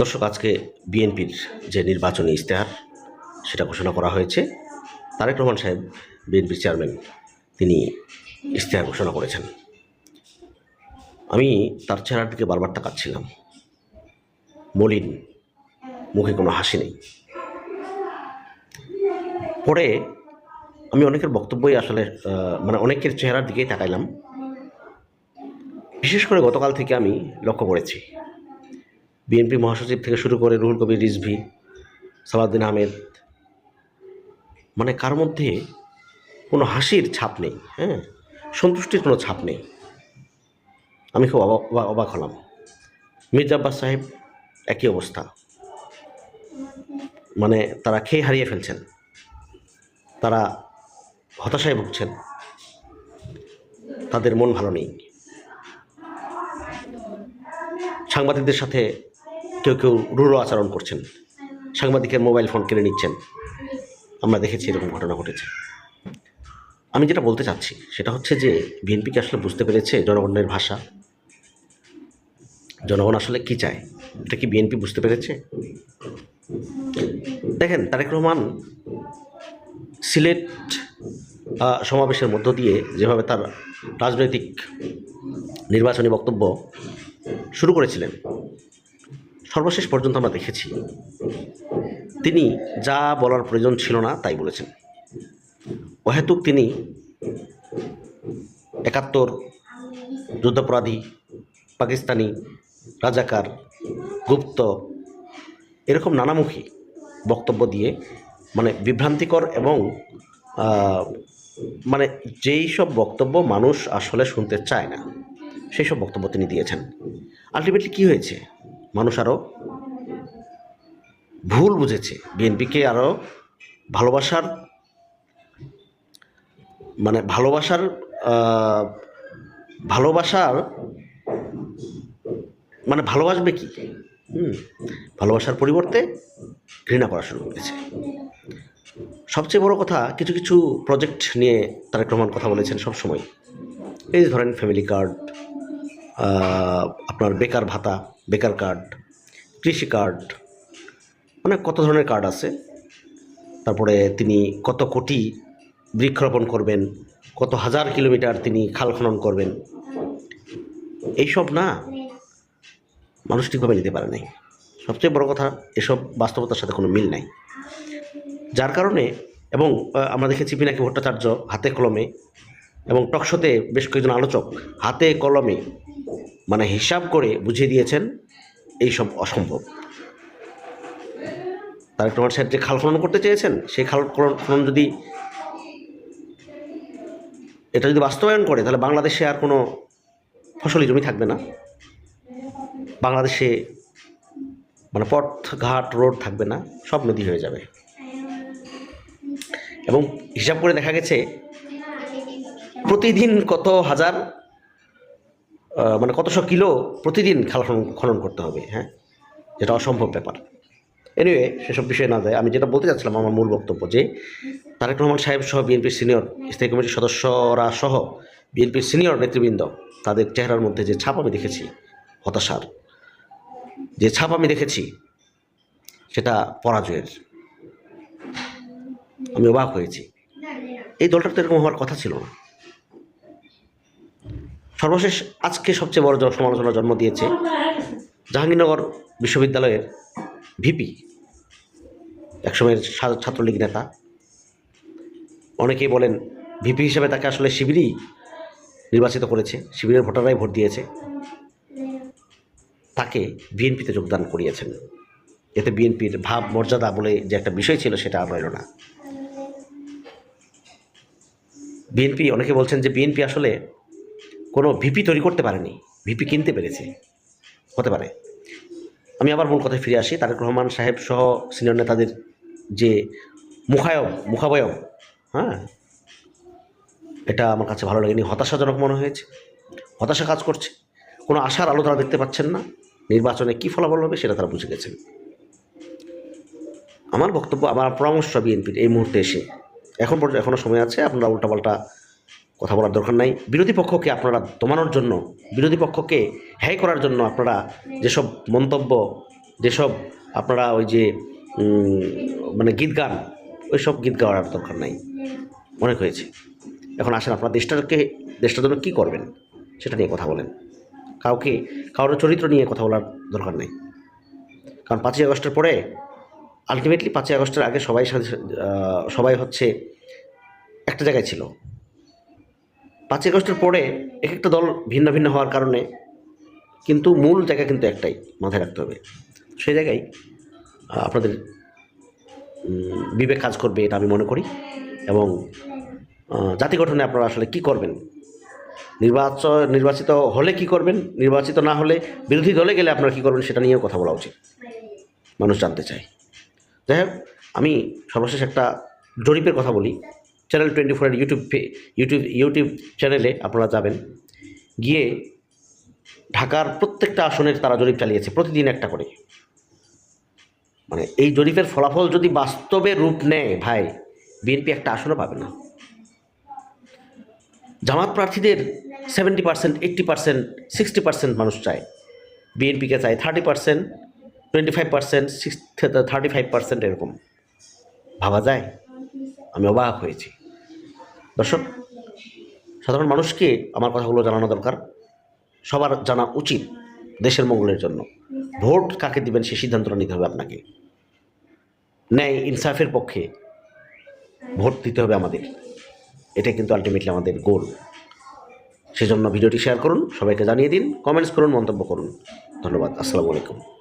দর্শক, আজকে বিএনপির যে নির্বাচনী ইশতেহার, সেটা ঘোষণা করা হয়েছে। তারেক রহমান সাহেব, বিএনপির চেয়ারম্যান, তিনি ইশতেহার ঘোষণা করেছেন। আমি তার চেহারার দিকে বারবার তাকাচ্ছিলাম। মলিন, মুখে কোনো হাসি নেই। পরে আমি অনেকের বক্তব্যই আসলে মানে অনেকের চেহারার দিকেই তাকাইলাম। বিশেষ করে গতকাল থেকে আমি লক্ষ্য করেছি। বিএনপি মহাসচিব থেকে শুরু করে রুহুল কবির রিজভি, সালাউদ্দিন আহমেদ মানে কার মধ্যে কোনো হাসির ছাপ নেই হ্যাঁ? সন্তুষ্টির কোনো ছাপ নেই। আমি খুব অবাক, অবাক- হলাম। মির্জা আব্বাস সাহেব একই অবস্থা। মানে তারা খেয়ে হারিয়ে ফেলছেন। তারা হতাশায় ভুগছেন। তাদের মন ভালো নেই। সাংবাদিকদের সাথে কেউ কেউ রূঢ় আচরণ করছেন। সাংবাদিকের মোবাইল ফোন কেড়ে নিচ্ছেন। আমরা দেখেছি এরকম ঘটনা ঘটেছে। আমি যেটা বলতে চাচ্ছি, সেটা হচ্ছে যে বিএনপিকে আসলে বুঝতে পেরেছে জনগণের ভাষা। জনগণ আসলে কি চায়? এটা কি বিএনপি বুঝতে পেরেছে? দেখেন, তারেক রহমান সিলেট সমাবেশের মধ্য দিয়ে যেভাবে তার রাজনৈতিক নির্বাচনী বক্তব্য শুরু করেছিলেন সর্বশেষ পর্যন্ত আমরা দেখেছি, তিনি যা বলার প্রয়োজন ছিল না তাই বলেছেন। অহেতুক তিনি একাত্তর যুদ্ধাপরাধী, পাকিস্তানি, রাজাকার, গুপ্ত এরকম নানামুখী বক্তব্য দিয়ে মানে বিভ্রান্তিকর এবং মানে যেই সব বক্তব্য মানুষ আসলে শুনতে চায় না, সেই সব বক্তব্য তিনি দিয়েছেন। আলটিমেটলি কী হয়েছে? মানুষ আরও ভুল বুঝেছে। বিএনপিকে আরও ভালোবাসার মানে ভালোবাসার ভালোবাসার মানে ভালোবাসবে কি? হুম, ভালোবাসার পরিবর্তে ঘৃণা করা শুরু করেছে। সবচেয়ে বড় কথা, কিছু কিছু প্রজেক্ট নিয়ে তারেক রহমান কথা বলেছেন সবসময়। এই ধরেন ফ্যামিলি কার্ড আপনার বেকার ভাতা, বেকার কার্ড কৃষি কার্ড মানে কত ধরনের কার্ড আছে? তারপরে তিনি কত কোটি বৃক্ষরোপণ করবেন, কত হাজার কিলোমিটার তিনি খাল খনন করবেন, এইসব না? মানুষ ঠিকভাবে নিতে পারে নাই। সবচেয়ে বড় কথা, এসব বাস্তবতার সাথে কোনো মিল নাই। যার কারণে, এবং আমরা দেখেছি পিনাকি ভট্টাচার্য হাতে কলমে, এবং টকশোতে বেশ কয়েকজন আলোচক হাতে কলমে মানে হিসাব করে বুঝিয়ে দিয়েছেন এই সব অসম্ভব। তারেক রহমান সাহেব যে খাল খনন করতে চেয়েছেন, সেই খাল খনন- যদি এটা যদি বাস্তবায়ন করে, তাহলে বাংলাদেশে আর কোনো ফসলি জমি থাকবে না। বাংলাদেশে মানে পথ ঘাট রোড থাকবে না, সব নদী হয়ে যাবে। এবং হিসাব করে দেখা গেছে, প্রতিদিন কত হাজার মানে কতশো কিলো প্রতিদিন খাল খনন করতে হবে হ্যাঁ? যেটা অসম্ভব ব্যাপার। এনিওয়ে সেসব বিষয়ে না যায়। আমি যেটা বলতে চাচ্ছিলাম, আমার মূল বক্তব্য যে, তারেক রহমান সাহেব সহ বিএনপির সিনিয়র স্থায়ী কমিটির সদস্যরা সহ বিএনপির সিনিয়র নেতৃবৃন্দ, তাদের চেহারার মধ্যে যে ছাপ আমি দেখেছি, হতাশার, যে ছাপ আমি দেখেছি, সেটা পরাজয়ের। আমি অবাক হয়েছি। এই দলটার তো এরকম হওয়ার কথা ছিল না। সর্বশেষ আজকে সবচেয়ে বড় সমালোচনা জন্ম দিয়েছে জাহাঙ্গীরনগর বিশ্ববিদ্যালয়ের ভিপি, একসময়ের ছাত্রলীগ নেতা। অনেকেই বলেন ভিপি হিসেবে তাকে আসলে শিবিরই নির্বাচিত করেছে, শিবিরের ভোটাররাই ভোট দিয়েছে। তাকে বিএনপিতে যোগদান করিয়েছেন। এতে বিএনপির ভাব, মর্যাদা বলে যে একটা বিষয় ছিল সেটা আর রইল না। বিএনপি, অনেকে বলছেন যে বিএনপি আসলে কোনো ভিপি তৈরি করতে পারেনি। ভিপি কিনতে পেরেছে। হতে পারে। আমি আবার মূল কথায় ফিরে আসি। তারেক রহমান সাহেব সহ সিনিয়র নেতাদের যে মুখায়ব মুখাবয়ব হ্যাঁ এটা আমার কাছে ভালো লাগেনি। হতাশাজনক মনে হয়েছে। হতাশা কাজ করছে। কোনো আশার আলো তারা দেখতে পাচ্ছেন না। নির্বাচনে কী ফলাফল হবে সেটা তারা বুঝে গেছেন। আমার বক্তব্য, আমার পরামর্শ বিএনপির এই মুহূর্তে এসে। এখন পর্যন্ত এখনও সময় আছে। আপনারা উল্টাপাল্টা কথা বলার দরকার নাই। বিরোধী পক্ষকে আপনারা দমানোর জন্য, বিরোধী পক্ষকে হ্যায় করার জন্য আপনারা যেসব মন্তব্য, যেসব আপনারা ওই যে মানে গীত গান ওই সব গীত গাওয়ার দরকার নাই। অনেক হয়েছে। এখন আসেন আপনার দেশটাকে, দেশটার জন্য কী করবেন, সেটা নিয়ে কথা বলেন। কাউকে, কারোর চরিত্র নিয়ে কথা বলার দরকার নেই। কারণ পাঁচই আগস্টের পরে আলটিমেটলি পাঁচই আগস্টের আগে সবাই সবাই হচ্ছে একটা জায়গায় ছিল। পাঁচই আগস্টের পরে এক একটা দল ভিন্ন ভিন্ন হওয়ার কারণে কিন্তু মূল জায়গা কিন্তু একটাই মাথায় রাখতে হবে। সেই জায়গায় আপনাদের বিবেক কাজ করবে এটা আমি মনে করি এবং জাতি গঠনে আপনারা আসলে কি করবেন? নির্বাচন নির্বাচিত হলে কি করবেন? নির্বাচিত না হলে, বিরোধী দলে গেলে আপনারা কী করবেন সেটা নিয়েও কথা বলা উচিত। মানুষ জানতে চায়। যাই হোক, আমি সর্বশেষ একটা জরিপের কথা বলি। চ্যানেল টোয়েন্টি ফোরের ইউটিউব ইউটিউব ইউটিউব চ্যানেলে আপনারা যাবেন। গিয়ে ঢাকার প্রত্যেকটা আসনের তারা জরিপ চালিয়েছে, প্রতিদিন একটা করে। মানে এই জরিপের ফলাফল যদি বাস্তবে রূপ নেয়, ভাই বিএনপি একটা আসনও পাবে না। জামাত প্রার্থীদের seventy percent eighty percent sixty percent মানুষ চায়। বিএনপিকে চায় thirty percent twenty five percent six thirty five percent এরকম। ভাবা যায়? আমি অবাক হয়েছি। দর্শক, সাধারণ মানুষকে আমার কথাগুলো জানানো দরকার। সবার জানা উচিত দেশের মঙ্গলের জন্য। ভোট কাকে দিবেন সে সিদ্ধান্তটা নিতে হবে আপনাকে। ন্যায় ইনসাফের পক্ষে ভোট দিতে হবে আমাদের। এটাই কিন্তু আলটিমেটলি আমাদের গোল সেজন্য ভিডিওটি শেয়ার করুন, সবাইকে জানিয়ে দিন কমেন্টস করুন, মন্তব্য করুন। ধন্যবাদ, আসসালামু আলাইকুম।